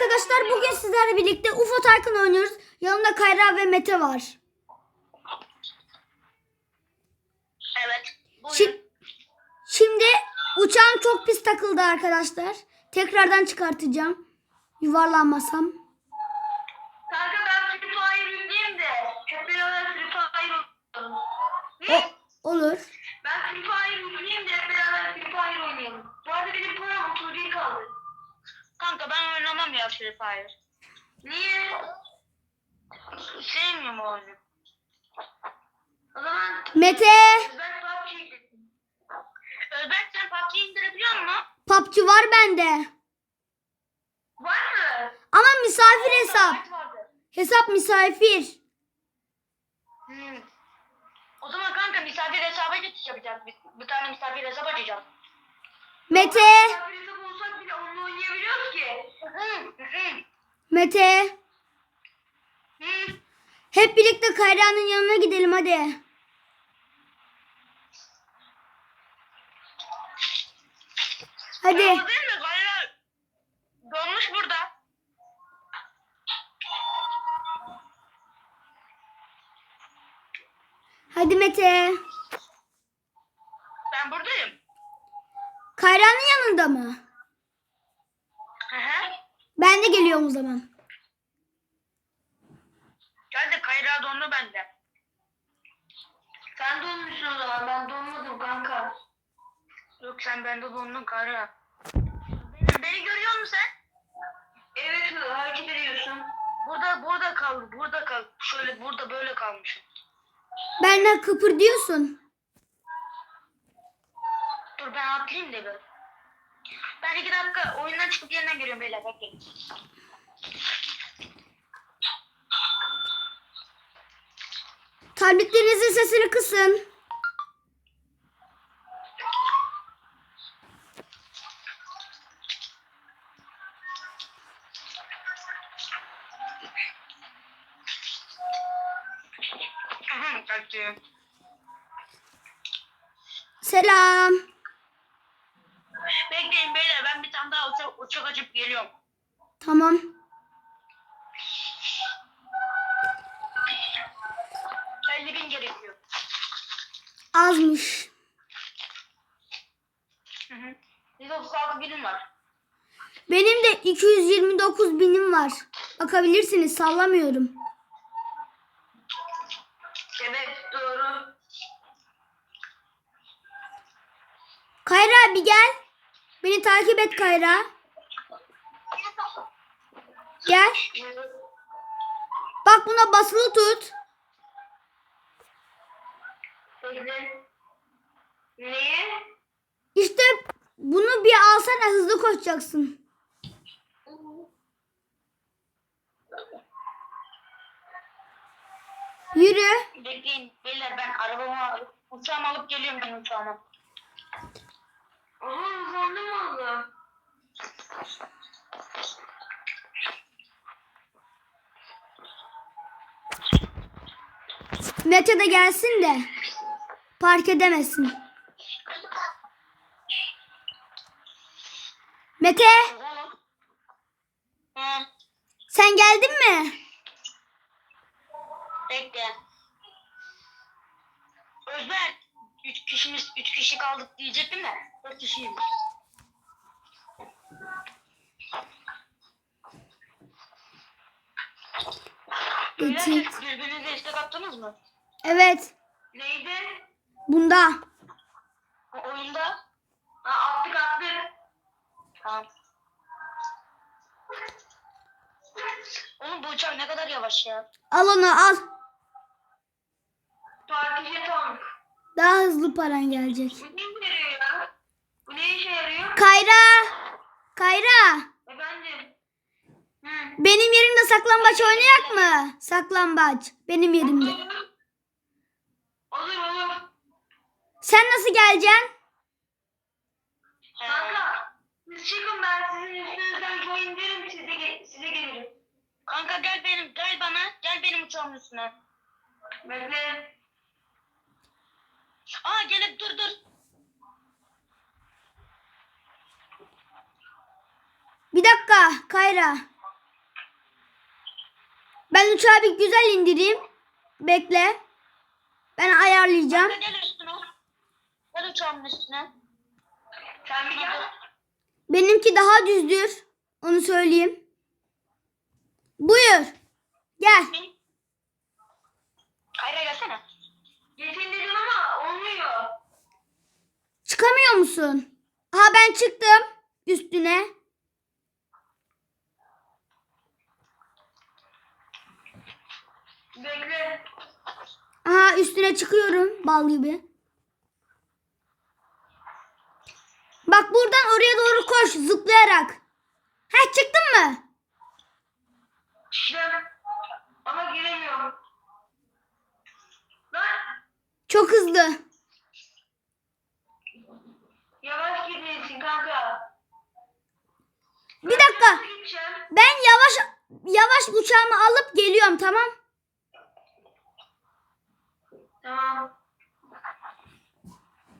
arkadaşlar bugün sizlerle birlikte UFO Tycoon oynuyoruz. Yanımda Kayra ve Mete var. Evet. Buyurun. Şi- şimdi uçağım çok pis takıldı arkadaşlar. Tekrardan çıkartacağım. Yuvarlanmasam. Kanka ben Free Fire de. Beraber Free Fire. O olur. Ben Free Fire yükleyeyim de hep beraber Free Fire oynayalım. Bu arada benim param 31 kaldı. Kanka ben oynamam ya Free Fire. Niye? Sevmiyorum oyunu. O zaman Mete, Özberk PUBG. Özberk sen PUBG indirebiliyor musun? PUBG var bende. Var mı? Ama misafir hesap. Vardı? Hesap misafir. Hmm. O zaman kanka misafir hesaba geçiş yapacağız biz. Bir tane misafir hesap açacağız. Mete, bile onunla oynayabiliyoruz ki. Mete. Hı. Hep birlikte Kayra'nın yanına gidelim hadi. Hadi. Değil mi? Donmuş burada. Hadi Mete. Ben buradayım. Kayra'nın yanında mı? Hı hı. Ben de geliyorum o zaman. Gel de kayrağı dondu bende. Sen donmuşsun o zaman. Ben donmadım kanka. Yok sen bende dondun kayrağı. Beni, beni görüyor musun sen? Evet hareket ediyorsun. Burada burada kal. Burada kal. Şöyle burada böyle kalmışım. Benden kıpırdıyorsun. Ben atlayayım da bir. Ben iki dakika oyundan çıkıp yeniden geliyorum beyler bekleyin. Tabletlerinizin sesini kısın. Aha, kaçtı. Selam. Bekleyin beyler ben bir tane daha uçak, uçak açıp geliyorum. Tamam. Bin gerekiyor. Azmış. Hı hı. 136 binim var. Benim de 229 binim var. Bakabilirsiniz sallamıyorum. Evet doğru. Kayra bir gel. Beni takip et Kayra. Gel. Bak buna basılı tut. Niye? İşte bunu bir alsana hızlı koşacaksın. Yürü. Bekleyin beyler ben arabamı alıp uçağımı alıp geliyorum ben uçağıma. Aha hızlandı mı Allah? Mete de gelsin de park edemesin. Mete Hı. sen geldin mi? Bekle. Özberk. Üç kişimiz, üç kişi kaldık diyecektim de. Dört kişiyim. Beyler birbirinize istek attınız mı? Evet Neydi? Bunda. O oyunda? Ha attık attık. Tamam. Oğlum bu uçak ne kadar yavaş ya. Al onu al. Parti jeton. Daha hızlı paran gelecek. Bu ne işe yarıyor ya? Bu ne işe yarıyor? Kayra. Kayra. Efendim? Hı. Benim yerimde saklambaç oynayak mı? Saklambaç. Benim yerimde. Olur olur. Sen nasıl geleceksin? Kanka siz çıkın ben sizin üstünüzden join derim size, ge- size gelirim. Kanka gel benim gel bana gel benim uçağımın üstüne. Bekle. Aa gelip dur dur. Bir dakika Kayra. Ben uçağı bir güzel indireyim. Bekle. Ben ayarlayacağım. Kanka gel üstüne. Gel uçağımın üstüne. Sen bir gel. Benimki daha düzdür. Onu söyleyeyim. Buyur. Gel. Kayra gelsene. Geçin dedim ama olmuyor. Çıkamıyor musun? Aha ben çıktım üstüne. Bekle. Aha üstüne çıkıyorum bal gibi. Bak buradan oraya doğru koş zıplayarak. Ha çıktın mı? İşte. Ama giremiyorum. Lan. Çok hızlı. Yavaş gidiyorsun kanka. Bir dakika. Ben yavaş yavaş uçağımı alıp geliyorum tamam. Tamam.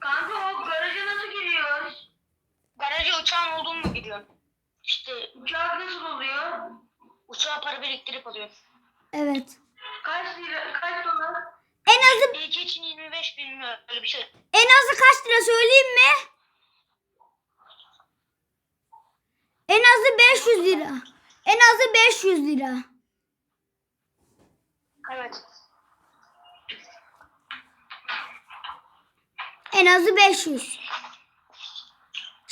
Kanka o garaja nasıl giriyoruz? Garaja uçağın olduğunu mu gidiyorsun? İşte uçak nasıl oluyor? Uçağa para biriktirip alıyorsun. Evet. Kaç lira, kaç dolar? En azı İlk için 25 bilmiyorum öyle bir şey. en azı kaç lira söyleyeyim mi? En azı 500 lira. En azı 500 lira. Evet. En azı 500.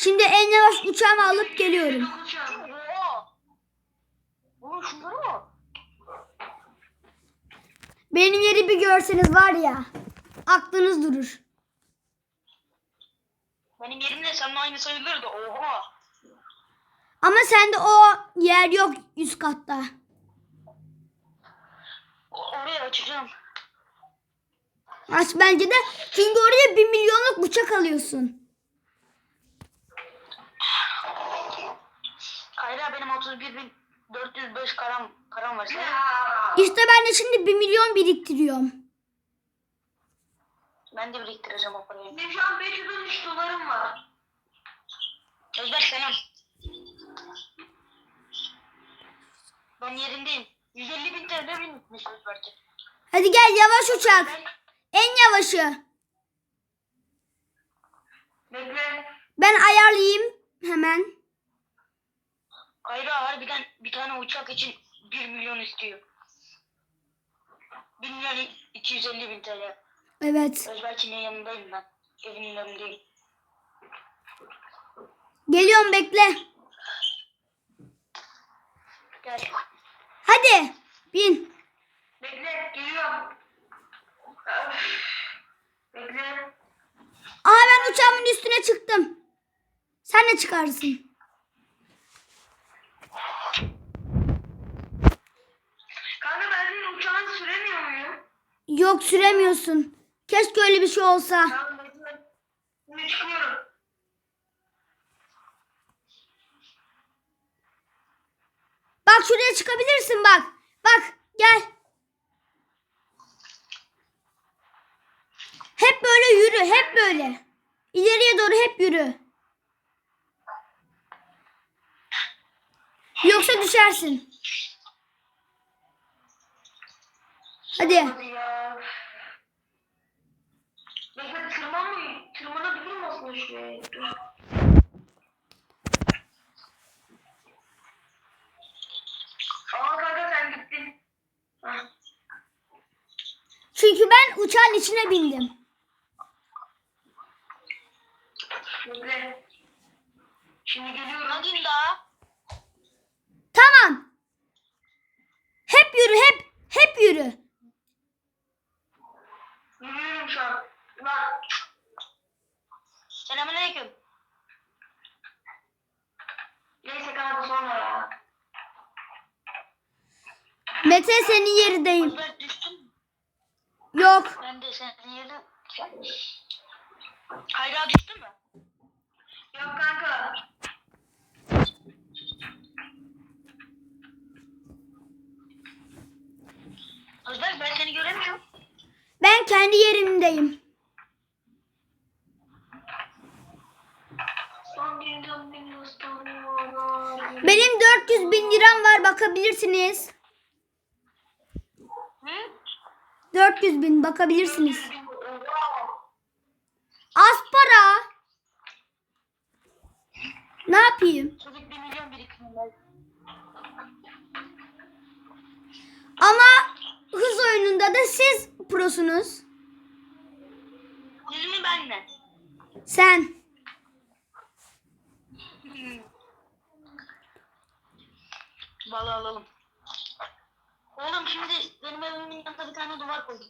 Şimdi en yavaş uçağımı alıp geliyorum. Benim yeri bir görseniz var ya. Aklınız durur. Benim yerim de seninle aynı sayılır da oha. Ama sende o yer yok üst katta. O- Oraya açacağım. Aç bence de. Çünkü oraya bir milyonluk bıçak alıyorsun. Kayra benim 31 bin 405 karam param var. Senin? İşte ben de şimdi bir milyon biriktiriyorum. Ben de biriktireceğim o parayı. Benim şu an 513 dolarım var. Özber selam. Ben yerindeyim. 150 bin TL binmiş Özber'cim. Hadi gel yavaş uçak. En yavaşı. Bekle. Ben ayarlayayım hemen. Kayra harbiden bir tane uçak için 1 milyon istiyor. 1 milyon 250 bin TL. Evet. Özberçin'in yanındayım ben. Evinin önündeyim. Geliyorum bekle. Gel. Hadi bin. Bekle geliyorum. Bekle. Aa ben uçağımın üstüne çıktım. Sen de çıkarsın. Kanka ben senin uçağını süremiyor muyum? Yok süremiyorsun. Keşke öyle bir şey olsa. Tamam. Şimdi çıkıyorum. Bak şuraya çıkabilirsin bak. Bak gel. Hep böyle yürü, hep böyle. İleriye doğru hep yürü. Yoksa düşersin. Hadi. Çünkü ben uçağın içine bindim. Şimdi geliyorum. Hadi daha. Tamam. Hep yürü, hep hep yürü. Yürüyorum şu an. Bak. Selamünaleyküm. Neyse kanka sonra ya. Mete senin yerindeyim. Ben düştüm. Yok. Ben de senin yerine... Hayra düştü mü? Yok kanka. Özber ben seni göremiyorum. Ben kendi yerimdeyim. Benim 400 bin liram var bakabilirsiniz. 400 bin bakabilirsiniz. 400 bin. Oha. Az para. Ne yapayım? Çocuk 1 milyon biriktirmez. Ama hız oyununda da siz prosunuz. Siz mi ben mi? Sen. Hmm. Balı alalım. Oğlum şimdi benim evimin yanında bir tane duvar koydum.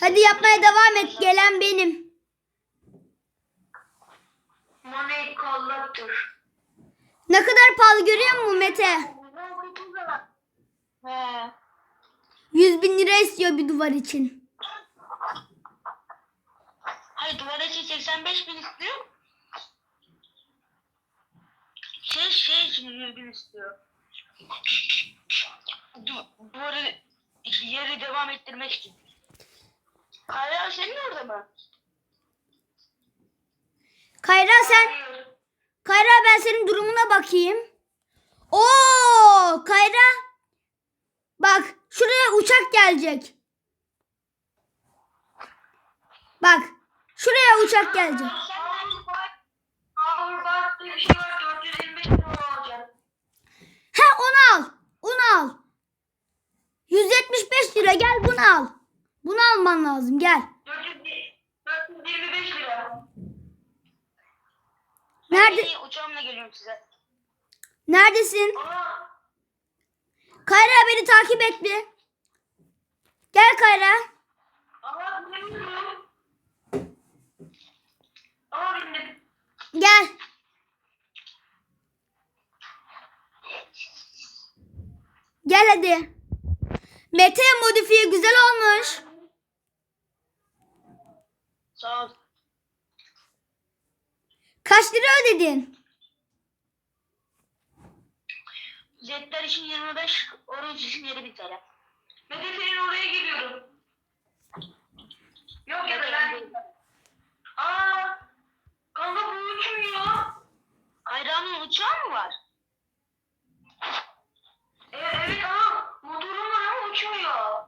Hadi yapmaya devam et. Gelen benim. Money collector. Ne kadar pahalı görüyor musun Mete? He. 100 bin lira istiyor bir duvar için. Hayır duvar için 85 bin istiyor. Şey şey için 100 bin istiyor. Du duvarı yeri devam ettirmek için. Kayra senin orada mı? Kayra sen Kayra ben senin durumuna bakayım. Oo Kayra. Bak şuraya uçak gelecek. Bak şuraya uçak gelecek. Avrupa'da bir var 425 lira alacak. He onu al. Onu al. 175 lira gel bunu al. Bunu alman lazım gel. 425 lira. Nerede Ben uçağımla geliyorum size. neredesin? Ama Kayra beni takip et bir. Gel Kayra. Ama bilmiyorum. Gel. Gel hadi. Mete modifiye güzel olmuş. Sağ ol. Kaç lira ödedin? Jetler için 25, orange için 7 TL. Mete senin oraya geliyorum. Yok ya da ben... Aa, kanka bu uçmuyor. Ayranın uçağı mı var? Evet, evet ama motorum var ama uçmuyor.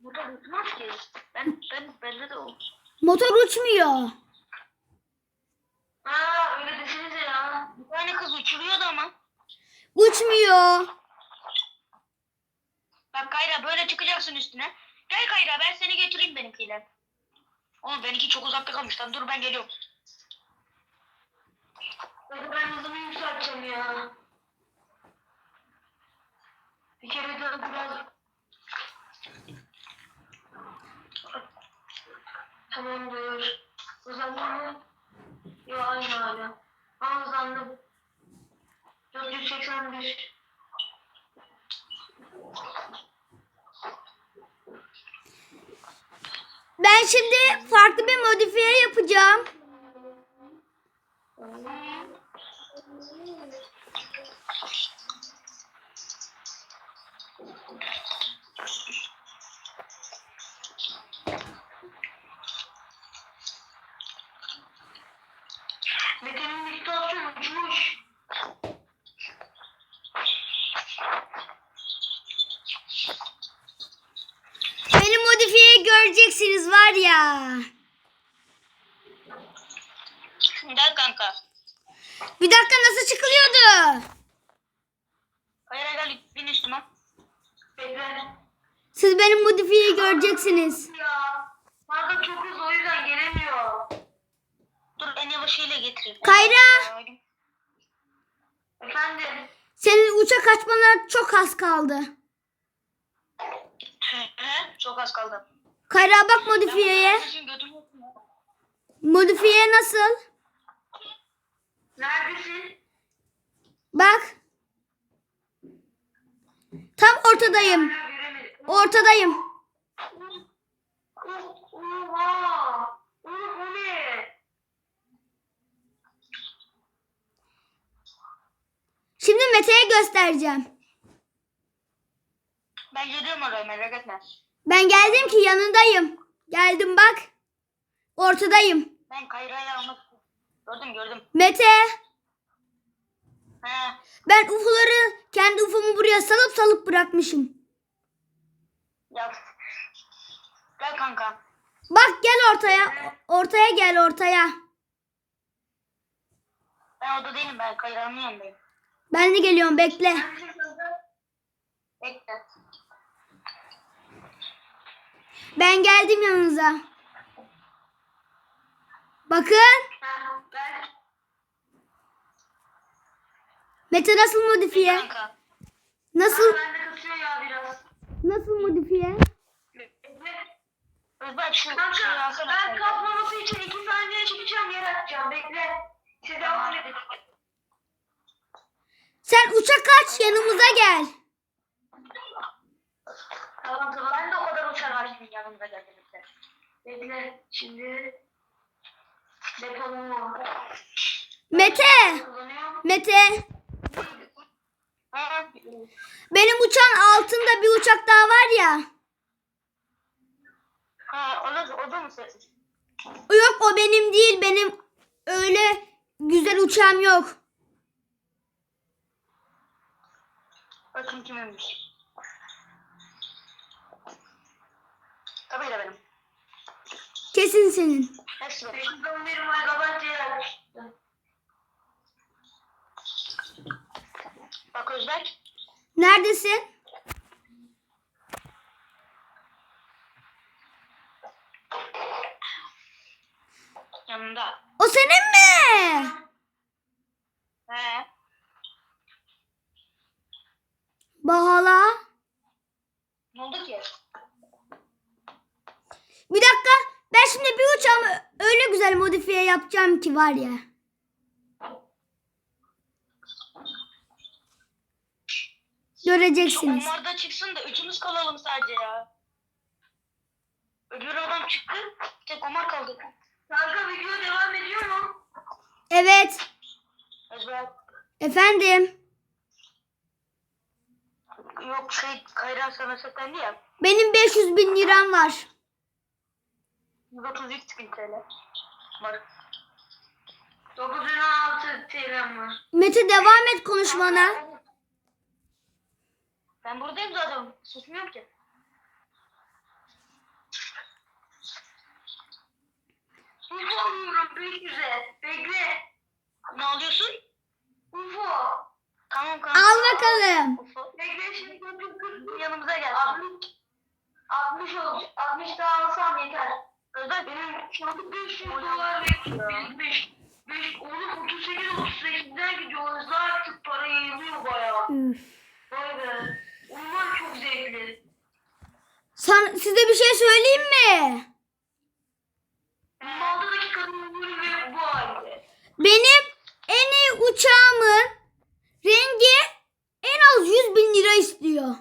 Motor uçmaz ki. Ben, ben, bende de olur. Motor uçmuyor. Aa, öyle desenize ya. Bir tane kız uçuruyordu ama. Uçmuyor. Bak Kayra böyle çıkacaksın üstüne. Gel Kayra ben seni götüreyim benimkiyle. Oğlum benimki çok uzakta kalmış lan dur ben geliyorum. Hadi ben hızımı yükselteceğim ya. Bir kere de biraz... Tamamdır. Uzandı mı? Yok aynı hala. Aa uzandım. 481. Ben şimdi farklı bir modifiye yapacağım. Mete'nin istasyon uçmuş. Benim modifiyeyi göreceksiniz var ya. Gel kanka. Bir dakika nasıl çıkılıyordu? Hayır gel bin üstüme. Bekle. Siz benim modifiyeyi göreceksiniz. Ya. Kanka çok hızlı o yüzden gelemiyor. Dur en yavaşıyla getireyim. Kayra! Efendim. Senin uçak açmana çok az kaldı. Çok az kaldı. Kayra bak modifiyeye. Modifiye nasıl? Neredesin? Bak. Tam ortadayım. Ortadayım. Şimdi Mete'ye göstereceğim. Ben geliyorum oraya merak etme. Ben geldim ki yanındayım. Geldim bak. Ortadayım. Ben Kayra'yı istiyorum. Gördüm gördüm. Mete. He. Ben ufuları kendi ufumu buraya salıp salıp bırakmışım. Ya Gel kanka. Bak gel ortaya. Ortaya gel ortaya. Ben orada değilim ben Kayra'nın yanındayım. Ben de geliyorum bekle. Bekle. Ben geldim yanınıza. Bakın. Mete nasıl modifiye? Nasıl Ben de kasıyor ya biraz. nasıl modifiye? Özbek şu Kanka. Ben kaplaması için iki saniye çekeceğim yer atacağım. Bekle. Siz devam edin. Sen uçak aç yanımıza gel. Tamam. Ben de o kadar uçar açtım yanımda geldim. Bekle. Şimdi depolama. Mete. Kullanıyorum. Mete. Benim uçağın altında bir uçak daha var ya. Ha, o da, o da mı? Yok o benim değil. Benim öyle güzel uçağım yok. Bakın kiminmiş. Tabii benim. Kesin senin. Hepsi benim. 511 megabayt yer almıştı. Bak Özbek. Neredesin? Yanında. O senin mi? He. Bahala. Ne oldu ki? Bir dakika. Ben şimdi bir uçağımı öyle güzel modifiye yapacağım ki var ya. Göreceksiniz. Onlar da çıksın da üçümüz kalalım sadece ya. Öbür adam çıktı. Tek Omar kaldı. Kanka video devam ediyor mu? Evet. Özbek. Efendim. Yok şey Kayran sana seklendi ya. Benim 500 bin liram var. 133 bin TL. Var. 916 TL'm var. Mete devam et konuşmana. Ben buradayım zaten. Susmuyorum ki. UFO alıyorum 500'e. Bekle. Ne alıyorsun? UFO. Tamam kanka. Al bakalım. UFO. Bekle şimdi yanımıza gel. 60, 60 olacak. 60 daha alsam yeter. Özel benim şu anda 500 dolar ve 5 5 oğlum 38 38'den gidiyoruz. Artık para yayılıyor bayağı. Üf. Vay be. Uyumak çok zevkli. San, size bir şey söyleyeyim mi? Maldaki kadın uyuyor ve bu halde. Benim en iyi uçağımın rengi en az 100 bin lira istiyor.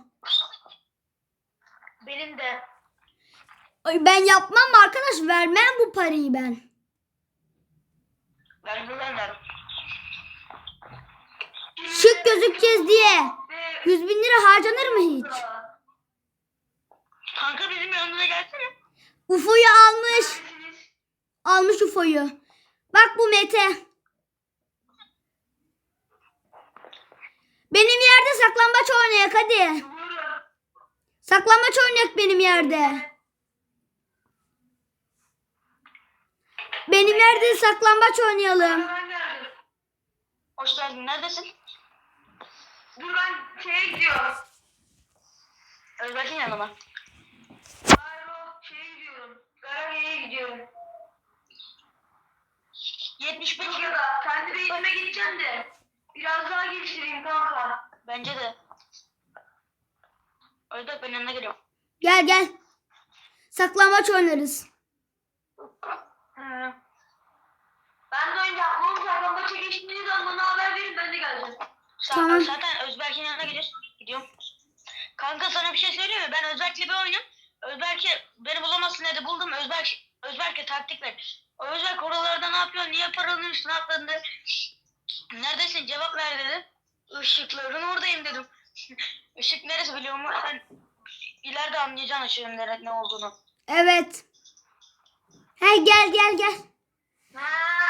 Benim de. Ay ben yapmam arkadaş vermem bu parayı. Ben güvenlerim. Şık gözükeceğiz diye. Ve 100 bin lira harcanır mı hiç? Kanka bizim yanımıza gelsene. UFO'yu almış. Almış UFO'yu. Bak bu Mete. Benim yerde saklambaç oynayak hadi. Saklambaç oynayak benim yerde. Benim yerde saklambaç oynayalım. Hoş geldin. Neredesin? Dur ben şeye gidiyorum. Özbek'in yanıma. Hayır o şeye gidiyorum. Garage'ye gidiyorum. 75 ya da kendi beytime gideceğim de. Biraz daha geliştireyim kanka. Bence de. Özbek ben yanına geliyorum. Gel gel. Saklambaç oynarız. Hı. Ben de önce aklım saklambaça geçtiğiniz zaman bana haber verin ben de geleceğim. Tamam. Zaten Özberk'in yanına gidiyoruz. Gidiyorum. Kanka sana bir şey söyleyeyim mi? Ben Özberk'le bir oyunum. Özberk'e beni bulamazsın dedi buldum. Özberk, Özberk'e taktik ver. O Özberk oralarda ne yapıyor? Niye paranın üstüne atladı? Neredesin? Cevap ver dedi. Işıkların oradayım dedim. Işık neresi biliyor musun? Sen ileride anlayacaksın ışığın nere- ne olduğunu. Evet. Hey gel gel gel.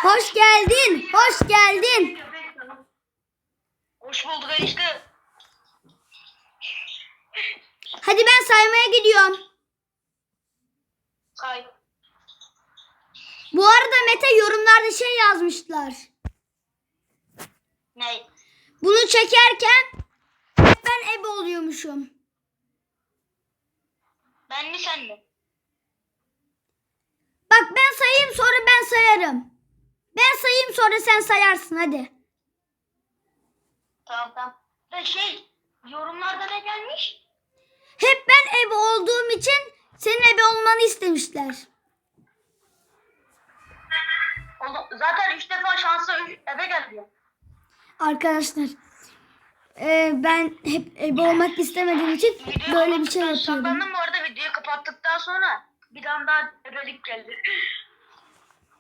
Hoş geldin. Hoş geldin. Hoş bulduk enişte. Hadi ben saymaya gidiyorum. Bu arada Mete yorumlarda şey yazmışlar. Ne? Bunu çekerken ben ebe oluyormuşum. Ben mi sen mi? Bak ben sayayım sonra ben sayarım. Ben sayayım sonra sen sayarsın hadi. Tamam tamam. Da şey yorumlarda ne gelmiş? Hep ben ebe olduğum için senin ebe olmanı istemişler. Zaten üç defa şansa eve geldi. Arkadaşlar e, ben hep ebe olmak istemediğim için Video böyle bir şey yapıyorum. Saklandım bu arada videoyu kapattıktan sonra bir tane daha ebelik geldi.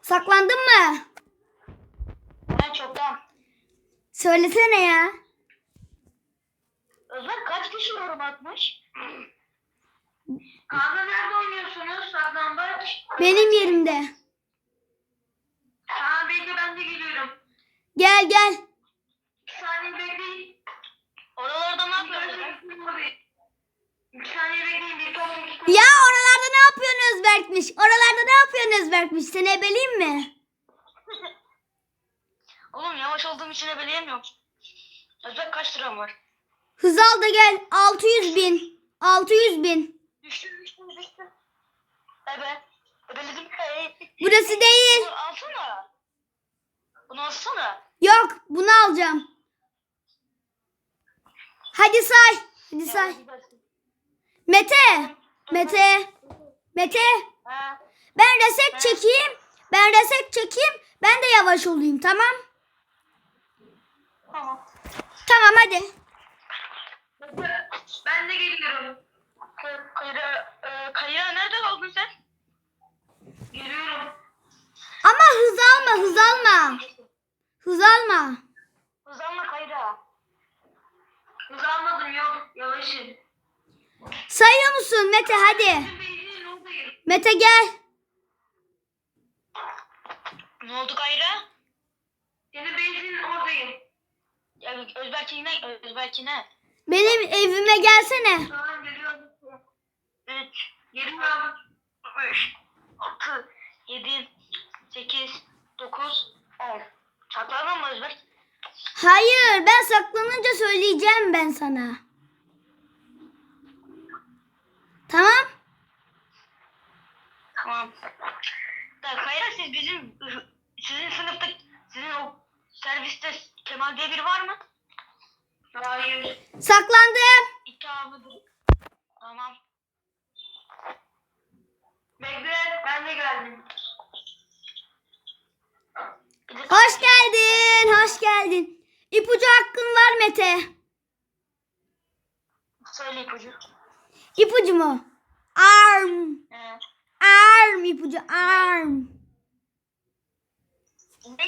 Saklandın mı? Ben çoktan. Söylesene ya. Özlem kaç kişi yorum atmış? Kanka nerede oynuyorsunuz? Saklambaç. Benim yerimde. Tamam bekle ben de geliyorum. Gel gel. Bir saniye bekleyin. Oralarda ne yapıyorsunuz? Bir saniye bekleyin. Bir tane Ya oralarda ne yapıyorsun Özberk'miş? Oralarda ne yapıyorsun Özberk'miş? Seni ebeleyim mi? Oğlum yavaş olduğum için ebeleyemiyorum. Özbek kaç liram var? Hız al da gel. 600 bin. 600 bin. Düştü düştü düştü. Ebe. Ebeledim. Burası değil. Bunu alsana. Bunu alsana. Yok bunu alacağım. Hadi say. Hadi say. Mete. Mete. Mete. Ben reset çekeyim. Ben reset çekeyim. Ben de yavaş olayım tamam. Tamam. Tamam hadi. Ben de geliyorum. Kayra, e, Kayra nerede kaldın sen? Geliyorum. Ama hız alma hız alma. Hız alma. Hızlanma Kayra. Hız almadım yok. Yavaşım. Sayıyor musun Mete hadi. Mete gel. Ne oldu Kayra? Senin beyzin oradayım. Ya Özberk'in ne? Özberk'in ne? Benim evime gelsene. Tamam geliyorum. 3, 26, 5, 6, 7, 8, 9, 10. Saklandın mı Özberk? Hayır ben saklanınca söyleyeceğim ben sana. Tamam. Tamam. Da Kayra siz bizim sizin sınıfta sizin o serviste Kemal diye biri var mı? Hayır. Saklandım. İki abidir. Tamam. Bekle ben de geldim. Hoş geldin. Hoş geldin. İpucu hakkın var Mete. Söyle ipucu. İpucu mu? Arm. Ee, Arm ipucu arm. ne?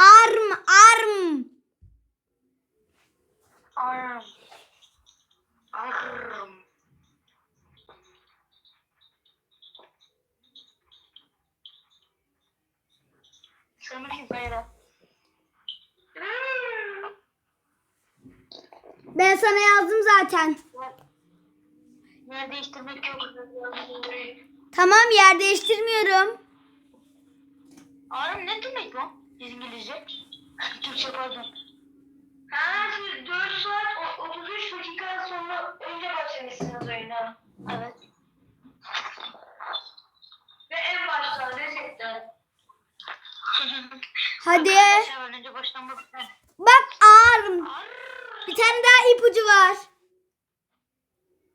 Arm arm. Arm. Arm. Bakayım Kayra. Ben sana yazdım zaten. Yer değiştirmek yok. Tamam yer değiştirmiyorum. Arım ne demek lan İngilizce? Türkçe pardon. Ha siz 4 saat o- 33 dakika sonra önce başlamışsınız oyuna. Evet. Ve en başta resetten. Hadi. Arkadaşlar, önce baştan. Bak arm. Bir tane daha ipucu var.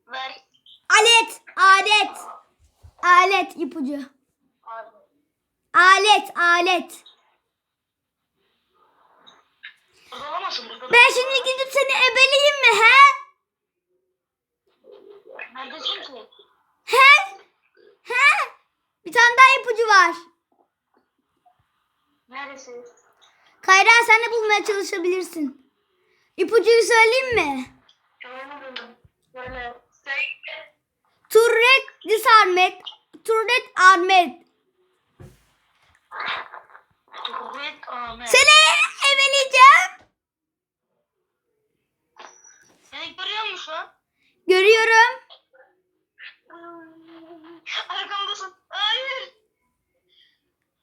Ver. Alet. Alet. Alet ipucu. Abi. Alet. Alet. Burada olamazsın burada. Ben şimdi gidip seni ebeleyeyim mi he? Neredesin ki? He? He? Bir tane daha ipucu var. Neredesin? Kayra sen de bulmaya çalışabilirsin. İpucuyu söyleyeyim mi? Turret disarmet. Turret armet. Tuhret Ahmet. Seni ebeleyeceğim. Seni görüyor musun? Görüyorum. Arkamdasın. Hayır.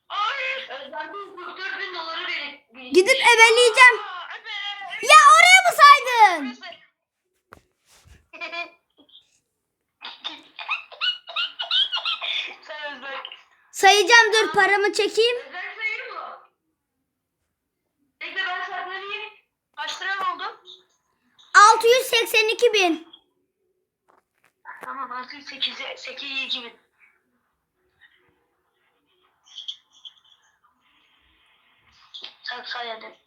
Aa! Kazandığım 44 bin doları benim. Gidip ebeleyeceğim. Ya oraya mı saydın? Sayacağım dur paramı çekeyim. Özbek sayıyor mu? Bekle ben saklanayım. Kaç lira oldu? 682 bin. Tamam 6 8'e 8 2 bin. Say say hadi.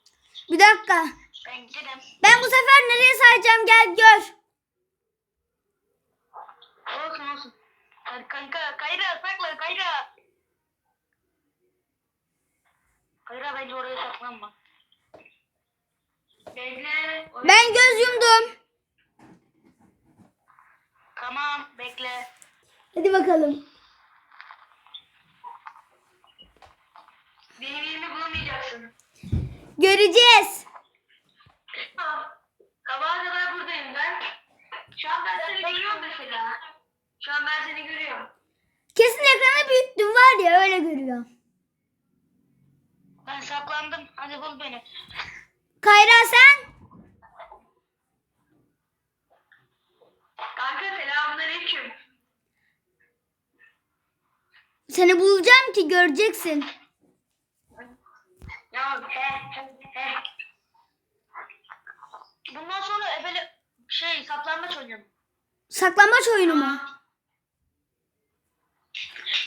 Bir dakika. Ben gidelim. Ben bu sefer nereye sayacağım gel gör. Olsun olsun. Kanka kayra sakla kayra. Kayra bence oraya saklanma. Bekle. Ben göz yumdum. Tamam bekle. Hadi bakalım. Benim yerimi bulamayacaksın. Göreceğiz. Ah, Sabaha kadar buradayım ben. Şu an ben seni görüyorum mesela. Şu an ben seni görüyorum. Kesin ekranı büyüttüm var ya öyle görüyor. Ben saklandım. Hadi bul beni. Kayra sen? Kanka selamünaleyküm. Seni bulacağım ki göreceksin. Ya he he he. Bundan sonra ebele şey saklanmaç oynayalım. Saklambaç oyunu mu?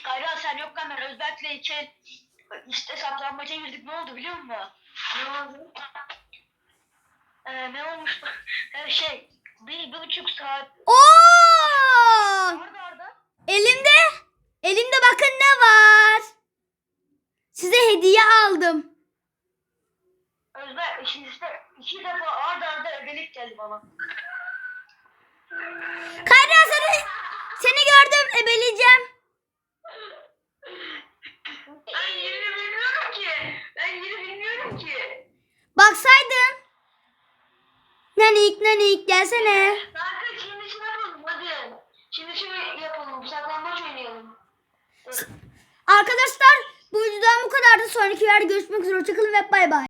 Kayra sen yokken ben Özberk'le için işte saklanmaca girdik. Ne oldu biliyor musun? Ne oldu? Ee, ne olmuş? Her şey bir, bir buçuk saat Oo! Arda arda. Elimde, elimde bakın ne var. Size hediye aldım. Özber şimdi işte iki defa arda arda ödelik geldi bana. Kayra seni, seni gördüm ebeleyeceğim. Ben yerini bilmiyorum ki. Ben yerini bilmiyorum ki. Baksaydın. Nanik nanik gelsene. Kanka şimdi şunu yapalım hadi. Şimdi şunu yapalım. Saklambaç oynayalım. Arkadaşlar bu videodan bu kadardı. Sonraki videoda görüşmek üzere. Hoşçakalın ve bay bay.